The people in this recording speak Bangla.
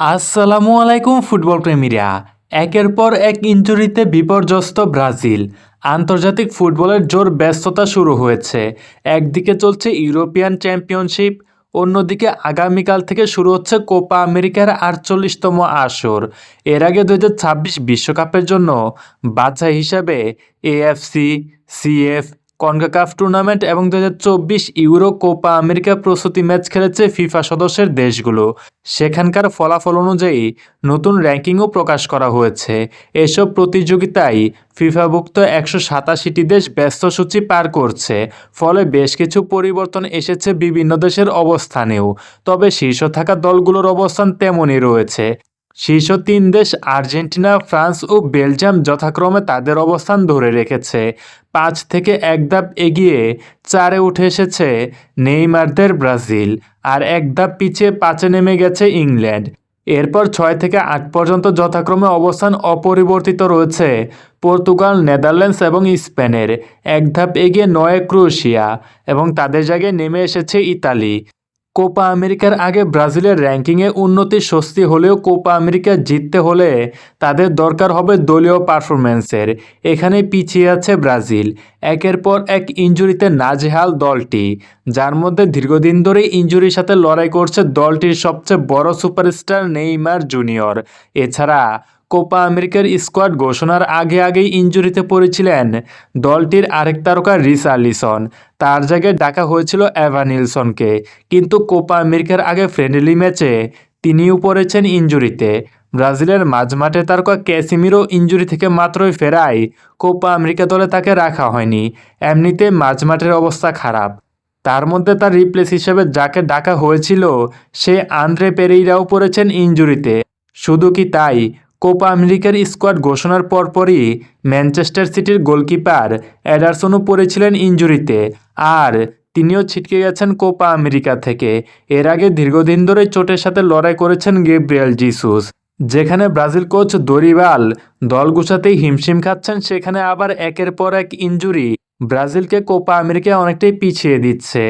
আসসালামু আলাইকুম ফুটবল প্রেমীরা। একের পর এক ইনজুরিতে বিপর্যস্ত ব্রাজিল। আন্তর্জাতিক ফুটবলের জোর ব্যস্ততা শুরু হয়েছে। একদিকে চলছে ইউরোপিয়ান চ্যাম্পিয়নশিপ, অন্যদিকে আগামীকাল থেকে শুরু হচ্ছে কোপা আমেরিকার আটচল্লিশতম আসর। এর আগে দু বিশ্বকাপের জন্য বাছাই হিসাবে এএফসি সিএফ কনকাকাফ টুর্নামেন্ট এবং দু হাজার চব্বিশ ইউরো কোপা আমেরিকা প্রস্তুতি ম্যাচ খেলেছে ফিফা সদস্যের দেশগুলো। সেখানকার ফলাফল অনুযায়ী নতুন র্যাঙ্কিংও প্রকাশ করা হয়েছে। এসব প্রতিযোগিতায় ফিফাভুক্ত একশো সাতাশিটি দেশ ব্যস্ত সূচি পার করছে, ফলে বেশ কিছু পরিবর্তন এসেছে বিভিন্ন দেশের অবস্থানেও। তবে শীর্ষ থাকা দলগুলোর অবস্থান তেমনই রয়েছে। শীর্ষ তিন দেশ আর্জেন্টিনা, ফ্রান্স ও বেলজিয়াম যথাক্রমে তাদের অবস্থান ধরে রেখেছে। পাঁচ থেকে এক ধাপ এগিয়ে চারে উঠে এসেছে নেইমারদের ব্রাজিল আর এক ধাপ পিছিয়ে পাঁচে নেমে গেছে ইংল্যান্ড। এরপর ছয় থেকে আট পর্যন্ত যথাক্রমে অবস্থান অপরিবর্তিত রয়েছে পর্তুগাল, নেদারল্যান্ডস এবং স্পেনের। এক ধাপ এগিয়ে নয়, ক্রোয়েশিয়া এবং তাদের জায়গায় নেমে এসেছে ইতালি। কোপা আমেরিকার আগে ব্রাজিলের র্যাঙ্কিংয়ে উন্নতি স্বস্তি হলেও কোপা আমেরিকা জিততে হলে তাদের দরকার হবে দলীয় পারফরম্যান্সের। এখানে পিছিয়ে আছে ব্রাজিল। একের পর এক ইঞ্জুরিতে নাজেহাল দলটি, যার মধ্যে দীর্ঘদিন ধরে ইঞ্জুরির সাথে লড়াই করছে দলটির সবচেয়ে বড় সুপারস্টার নেইমার জুনিয়র। এছাড়া কোপা আমেরিকার স্কোয়াড ঘোষণার আগে আগেই ইঞ্জুরিতে পড়েছিলেন দলটির আরেক তারকা রিস আলিসন তার জায়গায় ডাকা হয়েছিল এভানিলসনকে কিন্তু কোপা আমেরিকার আগে ফ্রেন্ডলি ম্যাচে তিনিও পড়েছেন ইঞ্জুরিতে। ব্রাজিলের মাঝমাঠে তারকা ক্যাসিমিরো ইঞ্জুরি থেকে মাত্রই ফেরায়। কোপা আমেরিকা দলে তাকে রাখা হয়নি। এমনিতে মাঝমাঠের অবস্থা খারাপ। তার মধ্যে তার রিপ্লেস হিসেবে যাকে ডাকা হয়েছিল, সে আন্দ্রে পেরেইরাও পড়েছেন ইঞ্জুরিতে। শুধু কি তাই? কোপা আমেরিকার স্কোয়াড ঘোষণার পরপরই ম্যানচেস্টার সিটির গোলকিপার অ্যাডারসনও পড়েছিলেন ইঞ্জুরিতে, আর তিনিও ছিটকে গেছেন কোপা আমেরিকা থেকে। এর আগে দীর্ঘদিন ধরে চোটের সাথে লড়াই করেছেন গেব্রিয়েল জিসুস, যেখানে ব্রাজিল কোচ দরিবাল দল গুছাতেই হিমশিম খাচ্ছেন, সেখানে আবার একের পর এক ইঞ্জুরি ব্রাজিলকে কোপা আমেরিকায় অনেকটাই পিছিয়ে দিচ্ছে।